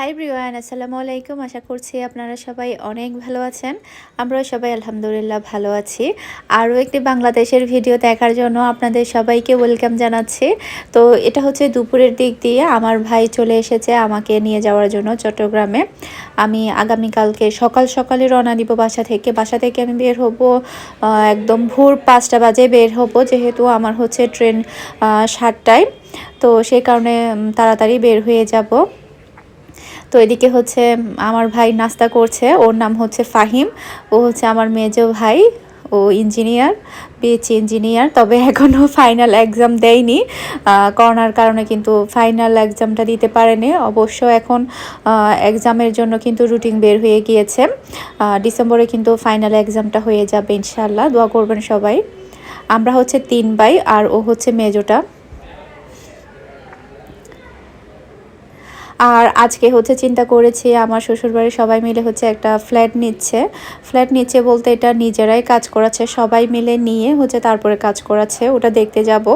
High ব্রিওয়ান আসসালামু আলাইকুম। আশা করছি আপনারা সবাই অনেক ভালো আছেন। আমরাও সবাই আলহামদুলিল্লাহ ভালো আছি। আরও একটি বাংলাদেশের ভিডিও দেখার জন্য আপনাদের সবাইকে ওয়েলকাম জানাচ্ছি। তো এটা হচ্ছে দুপুরের দিক দিয়ে আমার ভাই চলে এসেছে আমাকে নিয়ে যাওয়ার জন্য চট্টগ্রামে। আমি আগামীকালকে সকাল সকালে রওনা দিব বাসা থেকে। বাসা থেকে আমি বের হব একদম ভোর পাঁচটা বাজে বের হব, যেহেতু আমার হচ্ছে ট্রেন সাতটায়। তো সেই কারণে তাড়াতাড়ি বের হয়ে যাব। তো এদিকে হচ্ছে আমার ভাই নাস্তা করছে, ওর নাম হচ্ছে ফাহিম, ও হচ্ছে আমার মেজো ভাই, ও ইঞ্জিনিয়ার বিএসসি ইঞ্জিনিয়ার, তবে এখনও ফাইনাল এক্সাম দেয়নি। করোনার কারণে কিন্তু ফাইনাল এক্সামটা দিতে পারেনি। অবশ্য এখন এক্সামের জন্য কিন্তু রুটিন বের হয়ে গিয়েছে। ডিসেম্বরে কিন্তু ফাইনাল এক্সামটা হয়ে যাবে ইনশাল্লাহ দোয়া করবেন সবাই। আমরা হচ্ছে তিন ভাই, আর ও হচ্ছে মেজোটা। আর আজকে হচ্ছে চিন্তা করেছি আমার শ্বশুরবাড়ির সবাই মিলে হচ্ছে একটা ফ্ল্যাট নিচ্ছে। ফ্ল্যাট নিচ্ছে বলতে এটা নিজেরাই কাজ করাচ্ছে, সবাই মিলে নিয়ে হচ্ছে তারপরে কাজ করাচ্ছে, ওটা দেখতে যাব।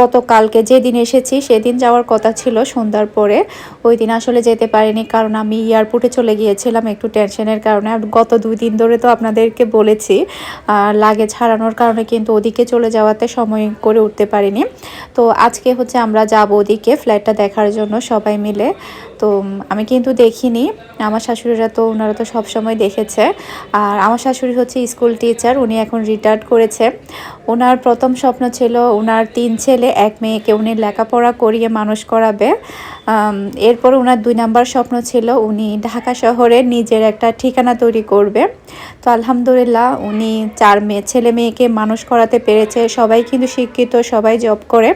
গতকালকে যেদিন এসেছি সেদিন যাওয়ার কথা ছিল সন্ধ্যার পরে, ওই দিন আসলে যেতে পারিনি কারণ আমি এয়ারপোর্টে চলে গিয়েছিলাম একটু টেনশনের কারণে। আর গত দুই দিন ধরে তো আপনাদেরকে বলেছি লাগেজ হারানোর কারণে কিন্তু ওদিকে চলে যাওয়াতে সময় করে উঠতে পারিনি। তো আজকে হচ্ছে আমরা যাব ওদিকে ফ্ল্যাটটা দেখার জন্য সবাই মিলে। তো আমি কিন্তু দেখিনি। আমার শাশুড়িরা তো ওনারা তো সব সময় দেখেছে। আর আমার শাশুড়ি হচ্ছে স্কুল টিচার, উনি এখন রিটায়ার্ড করেছে। ওনার প্রথম স্বপ্ন ছিল ওনার তিন ছেলে, এক মেয়েকে উনি লেখাপড়া করিয়ে মানুষ করাবে। এরপর ওনার দুই নাম্বার স্বপ্ন ছিল উনি ঢাকা শহরে নিজের একটা ঠিকানা তৈরি করবে। তো আলহামদুলিল্লাহ উনি চার মেয়ে, ছেলে মেয়েকে মানুষ করাতে পেরেছে। সবাই কিন্তু শিক্ষিত, সবাই জব করে।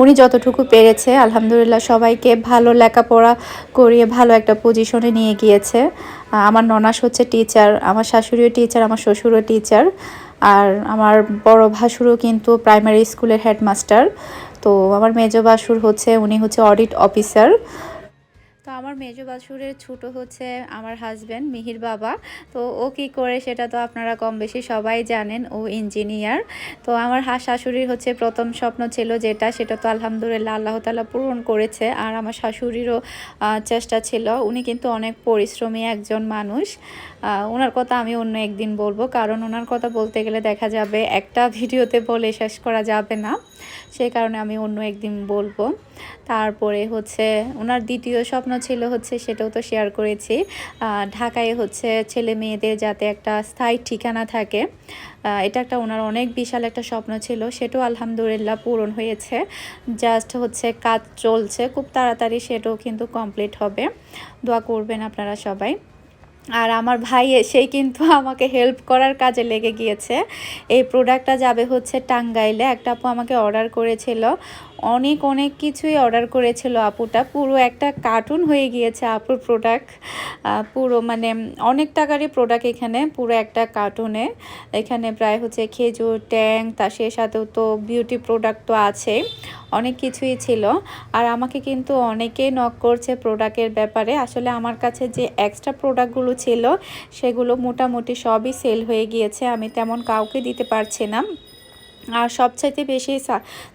উনি যতটুকু পেরেছে, আলহামদুলিল্লাহ সবাইকে ভালো লেখাপড়া করিয়ে ভালো একটা পজিশনে নিয়ে গিয়েছে। আমার ননাস হচ্ছে টিচার আমার শাশুড়িও টিচার আমার শ্বশুরও টিচার আর আমার বড় ভাসুরও কিন্তু প্রাইমারি স্কুলের হেডমাস্টার তো আমার মেজ ভাসুর হচ্ছে, উনি হচ্ছে অডিট অফিসার তো আমার মেজো বাছুরের ছোট হচ্ছে আমার হাজব্যান্ড মিহির বাবা। তো ও কি করে সেটা তো আপনারা কম বেশি সবাই জানেন, ও ইঞ্জিনিয়ার তো আমার হাঁস শাশুড়ির হচ্ছে প্রথম স্বপ্ন ছিল যেটা, সেটা তো আলহামদুলিল্লাহ আল্লাহ তালা পূরণ করেছে। আর আমার শাশুড়িরও চেষ্টা ছিল। উনি কিন্তু অনেক পরিশ্রমী একজন মানুষ। ওনার কথা আমি অন্য একদিন বলব। কারণ ওনার কথা বলতে গেলে দেখা যাবে একটা ভিডিওতে বলে শেষ করা যাবে না। সেই কারণে আমি অন্য একদিন বলব। তারপরে হচ্ছে ওনার দ্বিতীয় স্বপ্ন ছিল হচ্ছে সেটাও তো শেয়ার করেছি। ঢাকায় হচ্ছে ছেলে মেয়েদের যাতে একটা স্থায়ী ঠিকানা থাকে। এটা একটা ওনার অনেক বিশাল একটা স্বপ্ন ছিল। সেটাও আলহামদুলিল্লাহ পূরণ হয়েছে। জাস্ট হচ্ছে কাজ চলছে। খুব তাড়াতাড়ি সেটাও কিন্তু কমপ্লিট হবে। দোয়া করবেন আপনারা সবাই। আর আমার ভাই এসেই কিন্তু আমাকে হেল্প করার কাজে লেগে গিয়েছে। এই প্রোডাক্টটা যাবে হচ্ছে টাঙ্গাইলে। একটা আপু আমাকে অর্ডার করেছিল। অনেক অনেক কিছুই অর্ডার করেছিল আপুটা। পুরো একটা কার্টুন হয়ে গিয়েছে আপুর প্রোডাক্ট পুরো মানে অনেক টাকারই প্রোডাক্ট এখানে, পুরো একটা কার্টুনে এখানে প্রায় হচ্ছে খেজুর, ট্যাং তার সে সাথেও তো বিউটি প্রোডাক্ট তো আছেই অনেক কিছুই ছিল। আর আমাকে কিন্তু অনেকেই নক করছে প্রোডাক্টের ব্যাপারে। আসলে আমার কাছে যে এক্সট্রা প্রোডাক্টগুলো ছিল, সেগুলো মোটামুটি সবই সেল হয়ে গিয়েছে। আমি তেমন কাউকে দিতে পারছি না। আর সবচাইতে বেশি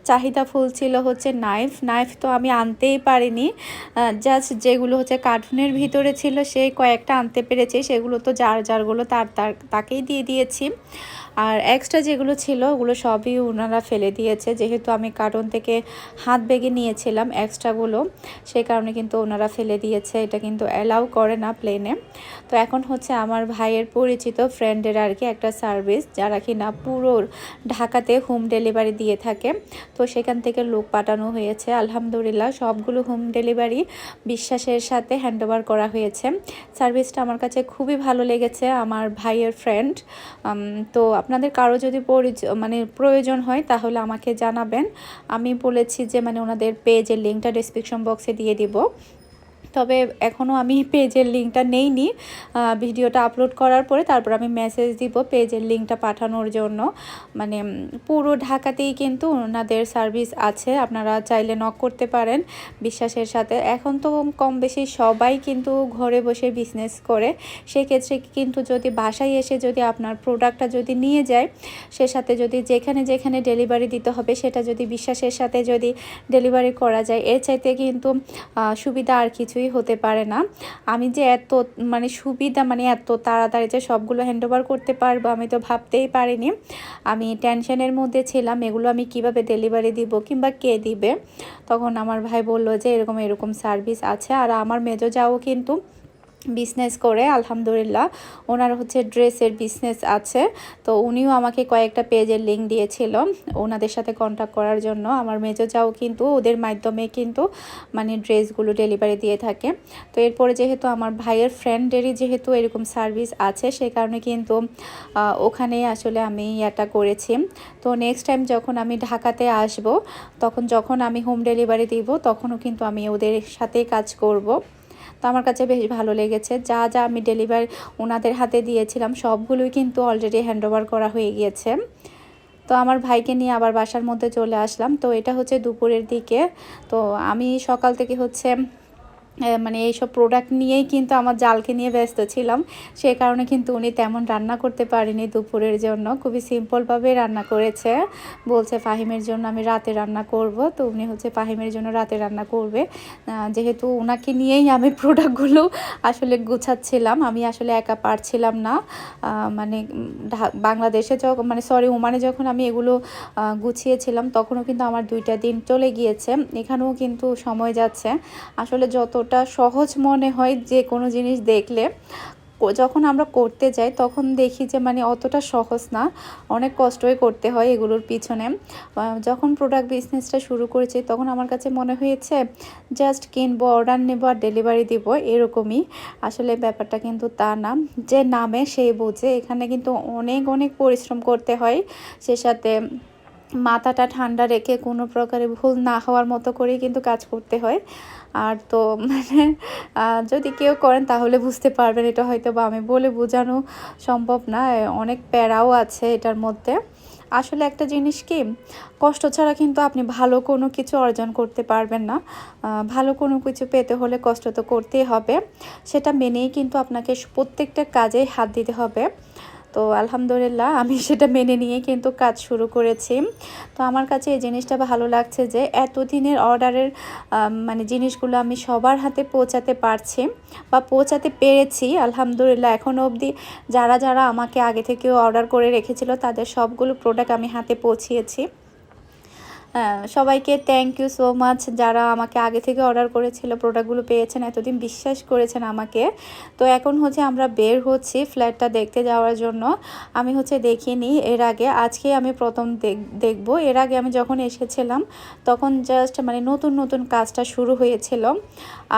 চাহিদা ফুল ছিল হচ্ছে নাইফ। নাইফ তো আমি আনতেই পারিনি। জাস্ট যেগুলো হচ্ছে কার্টুনের ভিতরে ছিল সেই কয়েকটা আনতে পেরেছি। সেগুলো তো যার যারগুলো তার তার, তাকেই দিয়ে দিয়েছি। আর এক্সট্রা যেগুলো ছিল, ওগুলো সবই ওনারা ফেলে দিয়েছে। যেহেতু আমি কার্টুন থেকে হাত বেগে নিয়েছিলাম এক্সট্রাগুলো সেই কারণে কিন্তু ওনারা ফেলে দিয়েছে। এটা কিন্তু অ্যালাউ করে না প্লেনে তো এখন হচ্ছে আমার ভাইয়ের পরিচিত ফ্রেন্ডের আর কি একটা সার্ভিস যারা কি না পুরো ঢাকাতে হোম ডেলিভারি দিয়ে থাকে। তো সেখান থেকে লোক পাঠানো হয়েছে। আলহামদুলিল্লাহ, সবগুলো হোম ডেলিভারি বিশ্বাসের সাথে হ্যান্ডওভার করা হয়েছে। সার্ভিসটা আমার কাছে খুবই ভালো লেগেছে, আমার ভাইয়ের ফ্রেন্ড তো আপনাদের কারও যদি মানে প্রয়োজন হয়, তাহলে আমাকে জানাবেন। আমি বলেছি যে মানে ওনাদের পেজের লিঙ্কটা ডিসক্রিপশন বক্সে দিয়ে দিব। তবে এখনও আমি পেজের লিঙ্কটা নেইনি। ভিডিওটা আপলোড করার পরে তারপর আমি মেসেজ দিব পেজের লিঙ্কটা পাঠানোর জন্য। মানে পুরো ঢাকাতেই কিন্তু ওনাদের সার্ভিস আছে, আপনারা চাইলে নক করতে পারেন বিশ্বাসের সাথে। এখন তো কম বেশি সবাই কিন্তু ঘরে বসে বিজনেস করে। সেক্ষেত্রে কিন্তু যদি বাসায় এসে যদি আপনার প্রোডাক্টটা যদি নিয়ে যায়, সে সাথে যদি যেখানে যেখানে ডেলিভারি দিতে হবে, সেটা যদি বিশ্বাসের সাথে যদি ডেলিভারি করা যায়, এর চাইতে কিন্তু সুবিধা আর কিছুই কিছুই হতে পারে না। আমি যে এত মানে সুবিধা মানে এত তাড়াতাড়ি যে সবগুলো হ্যান্ডওভার করতে পারব, আমি তো ভাবতেই পারিনি। আমি টেনশনের মধ্যে ছিলাম, এগুলো আমি কীভাবে ডেলিভারি দিব কিংবা কে দিবে? তখন আমার ভাই বলল যে, এরকম এরকম সার্ভিস আছে। আর আমার মেজো যাও কিন্তু বিজনেস করে, আলহামদুলিল্লাহ। ওনার হচ্ছে ড্রেসের বিজনেস আছে। তো উনিও আমাকে কয়েকটা পেজের লিঙ্ক দিয়েছিল ওনাদের সাথে কন্ট্যাক্ট করার জন্য। আমার মেজো যাও কিন্তু, ওদের মাধ্যমে কিন্তু মানে ড্রেসগুলো ডেলিভারি দিয়ে থাকে। তো এরপরে যেহেতু আমার ভাইয়ের ফ্রেন্ডেরই যেহেতু এরকম সার্ভিস আছে, সে কারণে কিন্তু ওখানেই আসলে আমি এটা করেছি। তো নেক্সট টাইম যখন আমি ঢাকাতে আসব, তখন যখন আমি হোম ডেলিভারি দিব, তখনও কিন্তু আমি ওদের সাথেই কাজ করব। তো আমার কাছে বেশ ভালো লেগেছে। যা যা আমি ডেলিভার ওনাদের হাতে দিয়েছিলাম, সবগুলোই কিন্তু অলরেডি হ্যান্ডওভার করা হয়ে গিয়েছে। তো আমার ভাইকে নিয়ে আবার বাসার মধ্যে চলে আসলাম। তো এটা হচ্ছে দুপুরের দিকে। তো আমি সকাল থেকে হচ্ছে মানে এইসব প্রোডাক্ট নিয়েই কিন্তু আমার জালকে নিয়ে ব্যস্ত ছিলাম। সে কারণে কিন্তু উনি তেমন রান্না করতে পারেনি দুপুরের জন্য। খুবই সিম্পলভাবে রান্না করেছে। বলছে, ফাহিমের জন্য আমি রাতে রান্না করব। তো উনি হচ্ছে, ফাহিমের জন্য রাতে রান্না করবে। যেহেতু ওনাকে নিয়েই আমি প্রোডাক্টগুলো আসলে গুছাচ্ছিলাম, আমি আসলে একা পারছিলাম না। মানে বাংলাদেশে যখন মানে সরি ওমানে যখন আমি এগুলো গুছিয়েছিলাম, তখনও কিন্তু আমার দুইটা দিন চলে গিয়েছে। এখানেও কিন্তু সময় যাচ্ছে। আসলে যত এতটা সহজ মনে হয় যে কোনো জিনিস দেখলে যখন আমরা করতে যাই তখন দেখি যে মানে অতটা সহজ না। অনেক কষ্টই করতে হয় এগুলোর পিছনে। যখন প্রোডাক্ট বিজনেসটা শুরু করেছি তখন আমার কাছে মনে হয়েছে, জাস্ট কিনবো অর্ডার নেব আর ডেলিভারি দিব। এরকমই। আসলে ব্যাপারটা কিন্তু তা না। যে নামে সেই বোঝে। এখানে কিন্তু অনেক অনেক পরিশ্রম করতে হয়। সে সাথে মাথাটা ঠান্ডা রেখে কোনো প্রকারে ভুল না হওয়ার মতো করেই কিন্তু কাজ করতে হয়। আর তো মানে যদি কেউ করেন তাহলে বুঝতে পারবেন এটা হয়তো বা আমি বলে বোঝানো সম্ভব না অনেক প্যারাও আছে এটার মধ্যে। আসলে একটা জিনিস কি, কষ্ট ছাড়া কিন্তু আপনি ভালো কোনো কিছু অর্জন করতে পারবেন না। ভালো কোনো কিছু পেতে হলে কষ্ট তো করতেই হবে, সেটা মেনেই কিন্তু আপনাকে প্রত্যেকটা কাজেই হাত দিতে হবে। তো আলহামদুলিল্লাহ, আমি সেটা মেনে নিয়ে কিন্তু কাজ শুরু করেছি। তো আমার কাছে এই জিনিসটা ভালো লাগছে যে, এতদিনের অর্ডারের মানে জিনিসগুলো আমি সবার হাতে পৌঁছাতে পারছি বা পৌঁছাতে পেরেছি, আলহামদুলিল্লাহ। এখনও অবধি যারা যারা আমাকে আগে থেকে অর্ডার করে রেখেছিল, তাদের সবগুলো প্রোডাক্ট আমি হাতে পৌঁছিয়েছি। সবাইকে থ্যাংক ইউ সো মাচ যারা আমাকে আগে থেকে অর্ডার করেছিল প্রোডাক্টগুলো পেয়েছেন, এতদিন বিশ্বাস করেছেন আমাকে। তো এখন হচ্ছে আমরা বের হচ্ছি ফ্ল্যাটটা দেখতে যাওয়ার জন্য। আমি হচ্ছে দেখিনি এর আগে, আজকে আমি প্রথম দেখব। এর আগে আমি যখন এসেছিলাম, তখন জাস্ট মানে নতুন নতুন কাজটা শুরু হয়েছিল।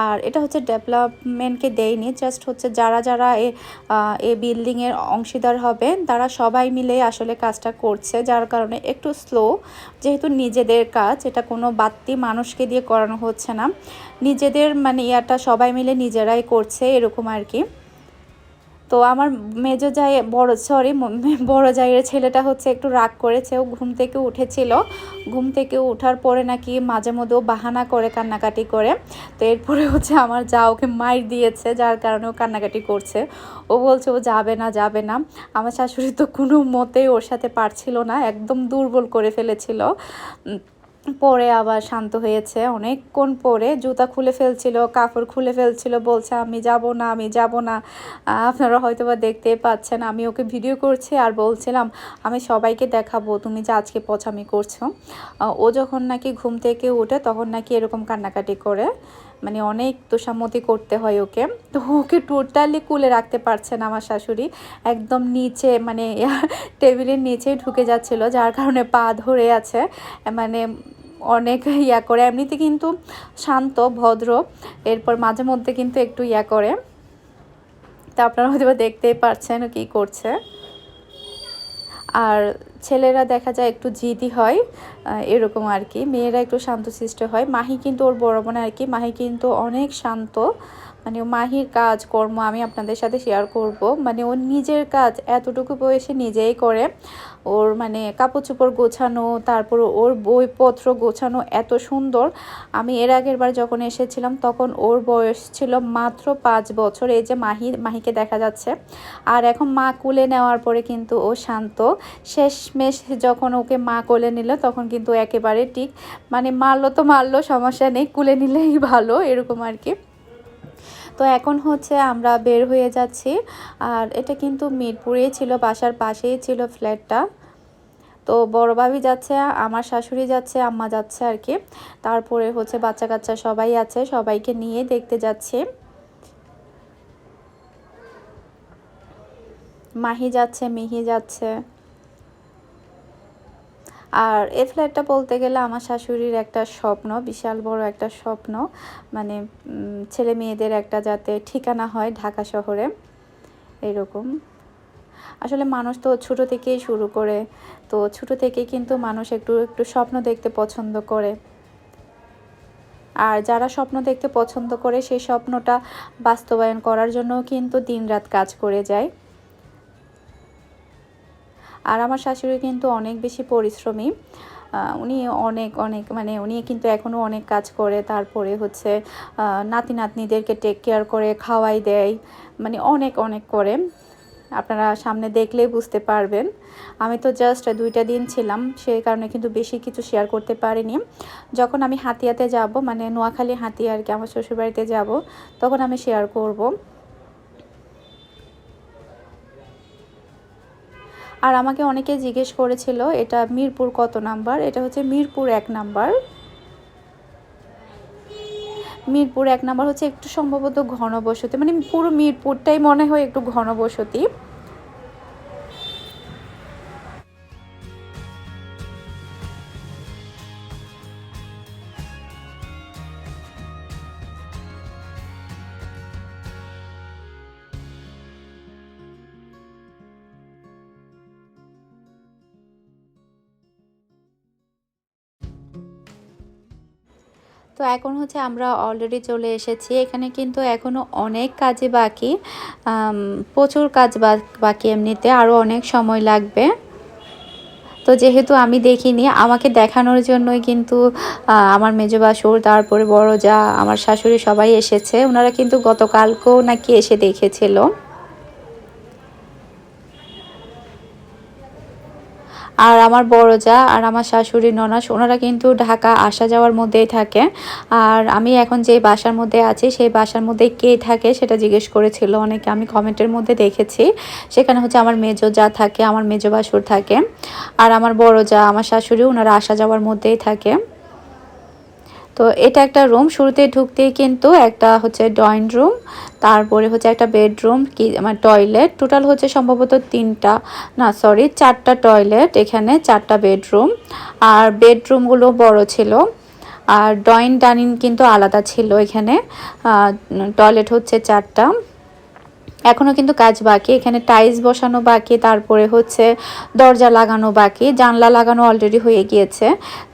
আর এটা হচ্ছে ডেভেলপমেন্টকে দেয়নি জাস্ট হচ্ছে যারা যারা এ বিল্ডিংয়ের অংশীদার হবে, তারা সবাই মিলে আসলে কাজটা করছে, যার কারণে একটু স্লো যেহেতু নিজেদের কাজ, এটা কোনো বাত্তি মানুষকে দিয়ে করানো হচ্ছে না। নিজেদের মানে ইয়াটা সবাই মিলে নিজেরাই করছে, এরকম আর কি। তো আমার মেজো যাই, বড় সরি বড় জায়ের ছেলেটা হচ্ছে একটু রাগ করেছে, ও ঘুম থেকে উঠেছিল। ঘুম থেকে ওঠার পরে নাকি মাঝে মধ্যে ও বাহানা করে কান্নাকাটি করে। তো এরপরে হচ্ছে আমার যা ওকে মাইর দিয়েছে, যার কারণে ও কান্নাকাটি করছে। ও বলছে, ও যাবে না যাবে না। আমার শাশুড়ি তো কোনো মতেই ওর সাথে পারছিল না, একদম দুর্বল করে ফেলেছিল। পরে আবার শান্ত হয়েছে। অনেকক্ষণ পরে জুতা খুলে ফেলছিল, কাপড় খুলে ফেলছিল, বলছে, আমি যাব না, আমি যাব না। আপনারা হয়তো বা দেখতে পাচ্ছেন, আমি ওকে ভিডিও করছি আর বলছিলাম, আমি সবাইকে দেখাবো, তুমি যে আজকে পছামি করছ। ও যখন নাকি ঘুম থেকে উঠে তখন নাকি এরকম কান্নাকাটি করে মানে অনেক তোষামতি করতে হয় ওকে। তো ওকে টোটালি কুলে রাখতে পারছেন আমার শাশুড়ি, একদম নিচে মানে টেবিলের নিচেই ঢুকে যাচ্ছিল, যার কারণে পা ধরে আছে মানে অনেক ইয়া করে। এমনিতে কিন্তু শান্ত, ভদ্র, এরপর মাঝে মধ্যে কিন্তু একটু ইয়া করে। তা আপনারা হয়তো দেখতেই পারছেন কি করছে। আর ছেলেরা দেখা যায় একটু জিদি হয় এরকম আর কি। মেয়েরা একটু শান্ত শান্তশিষ্ট হয়। মাহি কিন্তু ওর বড় বোন আর কি। মাহি কিন্তু অনেক শান্ত মানে মাহির কাজ, কর্ম আমি আপনাদের সাথে শেয়ার করব। মানে ওর নিজের কাজ এতটুকু বয়সে নিজেই করে। ওর মানে কাপড় চোপড় গোছানো, তারপর ওর বইপত্র গোছানো এত সুন্দর। আমি এর আগের বার যখন এসেছিলাম, তখন ওর বয়স ছিল মাত্র পাঁচ বছর। এই যে মাহি, মাহিকে দেখা যাচ্ছে। আর এখন মা কুলে নেওয়ার পরে কিন্তু ও শান্ত। শেষমেশ যখন ওকে মা কোলে নিল, তখন কিন্তু একেবারে ঠিক। মানে মারলো তো মারলো, সমস্যা নেই, কুলে নিলেই ভালো, এরকম আর কি। তো এখন হচ্ছে আমরা বের হয়ে যাচ্ছি। আর এটা কিন্তু মিরপুরেই ছিল, বাসার পাশেই ছিল ফ্ল্যাটটা তো বড় ভাবি যাচ্ছে, আমার শাশুড়ি যাচ্ছে, আম্মা যাচ্ছে আর কি। তারপরে হচ্ছে বাচ্চা কাচ্চা সবাই আছে, সবাইকে নিয়ে দেখতে যাচ্ছি। মাহি যাচ্ছে, মিহি যাচ্ছে। আর এই ফ্ল্যাটটা বলতে গেলে আমার শাশুড়ির একটা স্বপ্ন, বিশাল বড় একটা স্বপ্ন। মানে ছেলে মেয়েদের একটা যাতে ঠিকানা হয় ঢাকা শহরে, এরকম। আসলে মানুষ তো ছোট থেকেই শুরু করে, তো ছোট থেকেই কিন্তু মানুষ একটু একটু স্বপ্ন দেখতে পছন্দ করে। আর যারা স্বপ্ন দেখতে পছন্দ করে, সেই স্বপ্নটা বাস্তবায়ন করার জন্য কিন্তু দিনরাত কাজ করে যায়। আর আমার শাশুড়ি কিন্তু অনেক বেশি পরিশ্রমী। উনি অনেক অনেক মানে উনি কিন্তু এখনও অনেক কাজ করে, তারপরে হচ্ছে নাতি নাতনিদেরকে টেক কেয়ার করে, খাওয়াই দেয় মানে অনেক অনেক করে। আপনারা সামনে দেখলেই বুঝতে পারবেন। আমি তো জাস্ট দুইটা দিন ছিলাম, সেই কারণে কিন্তু বেশি কিছু শেয়ার করতে পারিনি। যখন আমি হাতিয়াতে যাব মানে নোয়াখালী হাতিয়া আর কি, আমার শ্বশুরবাড়িতে যাব, তখন আমি শেয়ার করব। আর আমাকে অনেকে জিজ্ঞেস করেছিল, এটা মিরপুর কত নাম্বার? এটা হচ্ছে মিরপুর এক নাম্বার। মিরপুর এক নাম্বার হচ্ছে একটু সম্ভবত ঘনবসতি মানে পুরো মিরপুরটাই মনে হয় একটু ঘনবসতি। তো এখন হচ্ছে আমরা অলরেডি চলে এসেছি। এখানে কিন্তু এখনও অনেক কাজে বাকি। প্রচুর কাজ বাকি এমনিতে আরও অনেক সময় লাগবে। তো যেহেতু আমি দেখিনি, আমাকে দেখানোর জন্যই কিন্তু আমার মেজো বাসুর, তারপরে বড় যা, আমার শাশুড়ি সবাই এসেছে। ওনারা কিন্তু গতকালকেও নাকি এসে দেখেছিল। আর আমার বড় যা আর আমার শাশুড়ি ননাস, ওনারা কিন্তু ঢাকা আসা যাওয়ার মধ্যেই থাকে। আর আমি এখন যে বাসার মধ্যে আছি, সেই বাসার মধ্যে কে থাকে সেটা জিজ্ঞেস করেছিল অনেকে। আমি কমেন্টের মধ্যে দেখেছি। সেখানে হচ্ছে আমার মেজো যা থাকে, আমার মেজো বাসুর থাকে। আর আমার বড় যা আমার শাশুড়ি, ওনারা আসা যাওয়ার মধ্যেই থাকে। তো এটা একটা রুম শুরুতে ঢুকতেই কিন্তু একটা হচ্ছে ড্রয়িং রুম তারপরে হচ্ছে একটা বেডরুম কি মানে টয়লেট টোটাল হচ্ছে সম্ভবত তিনটা, না সরি চারটা টয়লেট এখানে চারটা বেডরুম আর বেডরুমগুলো বড় ছিল, আর ড্রয়িং ডাইনিং কিন্তু আলাদা ছিল এখানে টয়লেট হচ্ছে চারটা এখনও কিন্তু কাজ বাকি, এখানে টাইলস বসানো বাকি, তারপরে হচ্ছে দরজা লাগানো বাকি, জানলা লাগানো অলরেডি হয়ে গিয়েছে।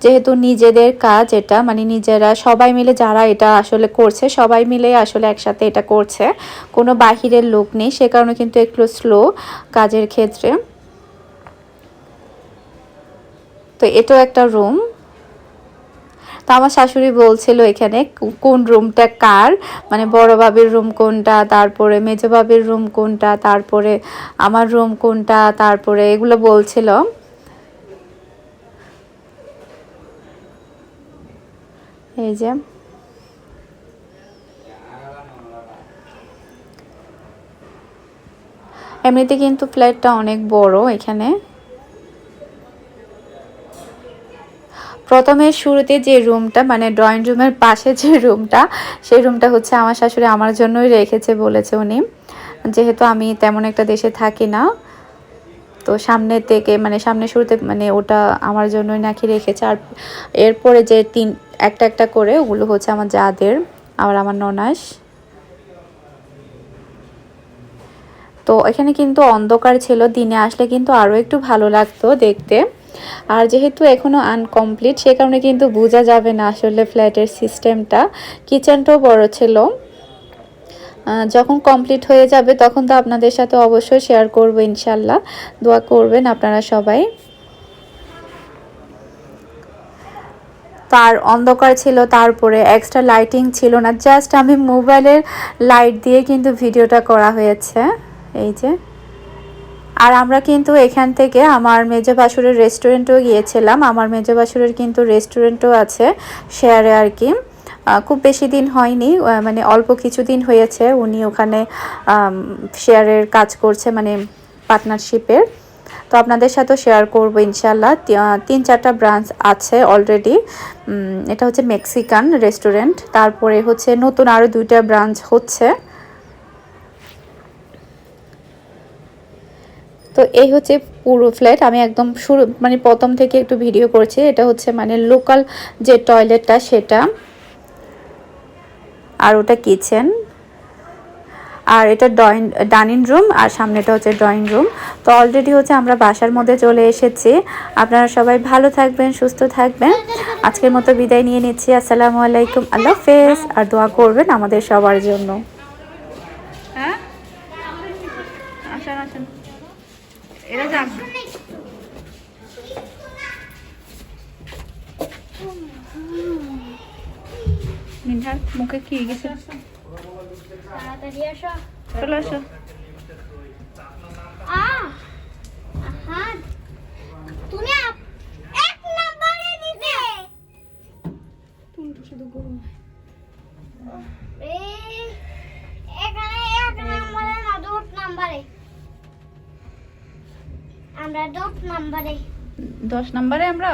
যেহেতু নিজেদের কাজ এটা মানে নিজেরা সবাই মিলে যারা এটা আসলে করছে, সবাই মিলে আসলে একসাথে এটা করছে। কোনো বাহিরের লোক নেই, সে কারণে কিন্তু একটু স্লো কাজের ক্ষেত্রে। তো এটাও একটা রুম তো আমার শাশুড়ি বলছিল এখানে কোন রুমটা কার? মানে বড় বাবির রুম কোনটা, তারপরে মেজো বাবির রুম কোনটা, তারপরে আমার রুম কোনটা, তারপরে এগুলো বলছিল। এই যে। এমনিতে কিন্তু ফ্ল্যাটটা অনেক বড় এখানে। প্রথমে শুরুতে যে রুমটা মানে ড্রয়িং রুমের পাশে যে রুমটা, সেই রুমটা হচ্ছে আমার শাশুড়ি আমার জন্যই রেখেছে বলেছে উনি। যেহেতু আমি তেমন একটা দেশে থাকি না, তো সামনে থেকে মানে সামনে শুরুতে মানে ওটা আমার জন্যই নাকি রেখেছে। আর এরপরে যে তিন, একটা একটা করে, ওগুলো হচ্ছে আমার যাদের, আবার আমার ননাস। তো এখানে কিন্তু অন্ধকার ছিল, দিনে আসলে কিন্তু আরও একটু ভালো লাগতো দেখতে। আর যেহেতু এখনও আনকমপ্লিট সে কারণে কিন্তু বোঝা যাবে না আসলে ফ্ল্যাটের সিস্টেমটা কিচেনটাও বড় ছিল। যখন কমপ্লিট হয়ে যাবে, তখন তো আপনাদের সাথে অবশ্যই শেয়ার করব ইনশাল্লাহ। দোয়া করবেন আপনারা সবাই। তার অন্ধকার ছিল, তারপরে এক্সট্রা লাইটিং ছিল না। জাস্ট আমি মোবাইলের লাইট দিয়ে কিন্তু ভিডিওটা করা হয়েছে। এই যে। আর আমরা কিন্তু এখান থেকে আমার মেজো বাসুরের রেস্টুরেন্টেও গিয়েছিলাম। আমার মেজো বাসুরের কিন্তু রেস্টুরেন্টও আছে শেয়ারে আর কি। খুব বেশি দিন হয়নি মানে অল্প কিছু দিন হয়েছে। উনি ওখানে শেয়ারের কাজ করছে মানে পার্টনারশিপের তো আপনাদের সাথেও শেয়ার করব ইনশাল্লাহ তিন চারটা ব্রাঞ্চ আছে অলরেডি এটা হচ্ছে মেক্সিকান রেস্টুরেন্ট তারপরে হচ্ছে নতুন আরও দুইটা ব্রাঞ্চ হচ্ছে। তো এই হচ্ছে পুরো ফ্ল্যাট আমি একদম শুরু মানে প্রথম থেকে একটু ভিডিও করেছি। এটা হচ্ছে মানে লোকাল যে টয়লেটটা সেটা। আর ওটা কিচেন আর এটা ড্রয়িং ডাইনিং রুম আর সামনেটা হচ্ছে ড্রয়িং রুম তো অলরেডি হচ্ছে আমরা বাসার মধ্যে চলে এসেছি। আপনারা সবাই ভালো থাকবেন, সুস্থ থাকবেন। আজকের মতো বিদায় নিয়ে নিচ্ছি। আসসালামু আলাইকুম। আল্লাহ হাফেজ। আর দোয়া করবেন আমাদের সবার জন্য। এরা যান মিনহার মুখে কি গেছে? চলে আসো। তুমি নম্বরে। দশ নম্বরে আমরা?